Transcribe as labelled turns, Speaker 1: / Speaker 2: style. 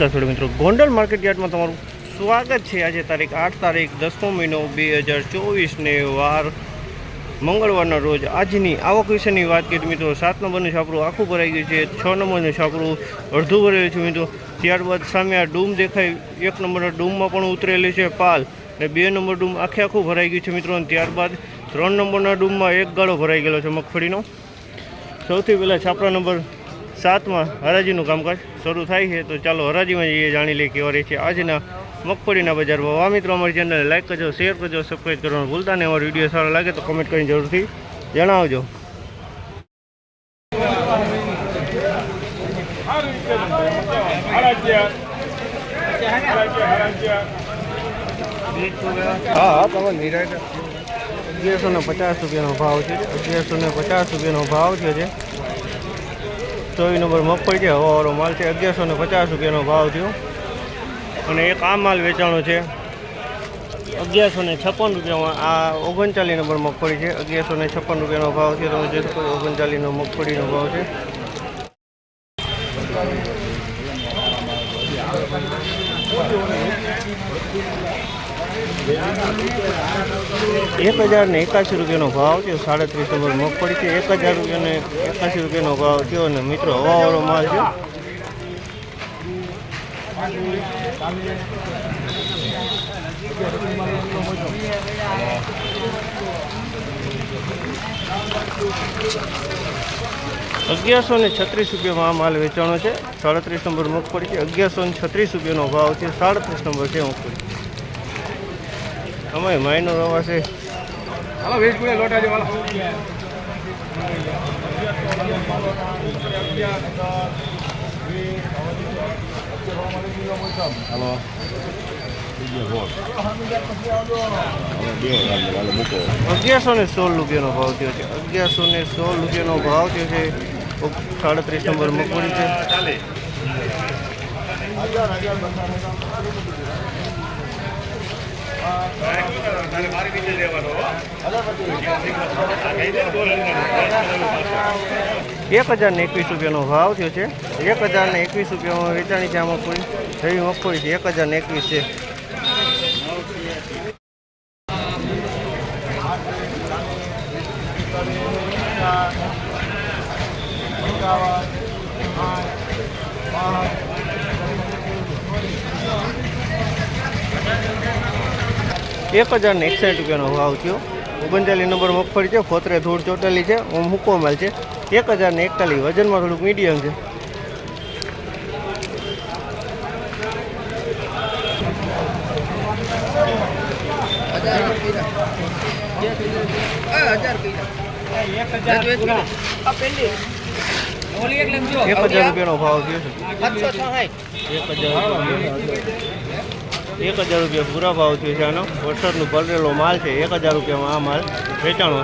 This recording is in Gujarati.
Speaker 1: નમસ્કાર મિત્રો. ગોંડલ માર્કેટ યાર્ડમાં તમારું સ્વાગત છે. આજે તારીખ આઠ તારીખ દસમો મહિનો બે હજાર ચોવીસને વાર મંગળવારના રોજ. આજની આવક વિશેની વાત કરીએ મિત્રો, સાત નંબરનું છાપરું આખું ભરાઈ ગયું છે. છ નંબરનું છાપરું અડધું ભરેલું છે મિત્રો. ત્યારબાદ સામે આ ડૂમ દેખાય. એક નંબરના ડૂમમાં પણ ઉતરેલી છે પાલ અને બે નંબર ડૂમ આખે આખું ભરાઈ ગયું છે મિત્રો. અને ત્યારબાદ ત્રણ નંબરના ડૂમમાં એક ગાળો ભરાઈ ગયેલો છે મગફળીનો. સૌથી પહેલાં છાપરા નંબર સાતમાં હરાજીનું કામકાજ શરૂ થાય છે. તો ચાલો હરાજીમાં જઈએ, જાણી લઈએ કેવા રહે છે. આજના મગફળીના બજારમાં વા મિત્રો અમારી ચેનલને લાઈક કરજો શેર કરજો સબસ્ક્રાઈબ કરવાનું ભૂલતા નહીં. અમારો વીડિયો સારો લાગે તો કમેન્ટ કરીને જરૂરથી જણાવજો. હા તમે નિરાય પચાસ રૂપિયાનો ભાવ છે. અગિયારસો ને પચાસ રૂપિયાનો ભાવ છે ચોવીસ નંબર મગફળી છે, હવાવાળો માલ છે, અગિયારસો ને પચાસ રૂપિયાનો ભાવ થયો. અને એક આ માલ વેચાણો છે, અગિયારસો ને છપ્પન રૂપિયામાં. આ ઓગણચાલીસ નંબર મગફળી છે, અગિયારસો ને છપ્પન રૂપિયાનો ભાવ છે. તમે જોઈ શકો ઓગણચાલીસનો મગફળીનો ભાવ છે. એક હજાર ને એકાસી રૂપિયાનો ભાવ થયો, સાડત્રીસ નંબર મગફળી છે. એક હજાર રૂપિયાને એકાસી રૂપિયાનો ભાવ થયો અને મિત્રો હવાવાળો માલ છે અગિયારસો ને છત્રીસ રૂપિયામાં આ માલ વેચાણો છે. સાડત્રીસ નંબર મગફળી છે. અગિયારસો ને છત્રીસ રૂપિયાનો ભાવ છે સાડત્રીસ નંબર છે મગફળી અમે માઇનો રવા છે.
Speaker 2: હાલો વેજ પૂરે લોટ આજે વાળો હાલો.
Speaker 1: અગિયારસો ને સોળ રૂપિયાનો ભાવ થયો છે. અગિયારસો ને સોળ રૂપિયાનો ભાવ થયો છે. સાડત્રીસ નંબર મગફળી છે. એક હજાર ને એકવીસ રૂપિયાનો ભાવ થયો છે. એક હજાર ને એકવીસ રૂપિયામાં વેચાણી છે આ મગફળી એવી મગફળી છે. એક હજાર ને એકવીસ છે. એક હજારને એકસાઠ રૂપિયાનો ભાવ થયો ઓગણચાલીસ નંબર મગફળી છે ફોતરે ધૂળ ચોટેલી છે ઓમ હુકો માલ છે. એક હજારને એકતાલીસ વજનમાં થોડુંક મીડિયમ છે. એક હજાર. રૂપિયાનો ભાવ થયો છે. એક હજાર એક હજાર રૂપિયા પૂરા ભાવ થયો છે આનો. વરસાદનું ભરેલો માલ છે, એક હજાર રૂપિયામાં આ માલ વેચાણો.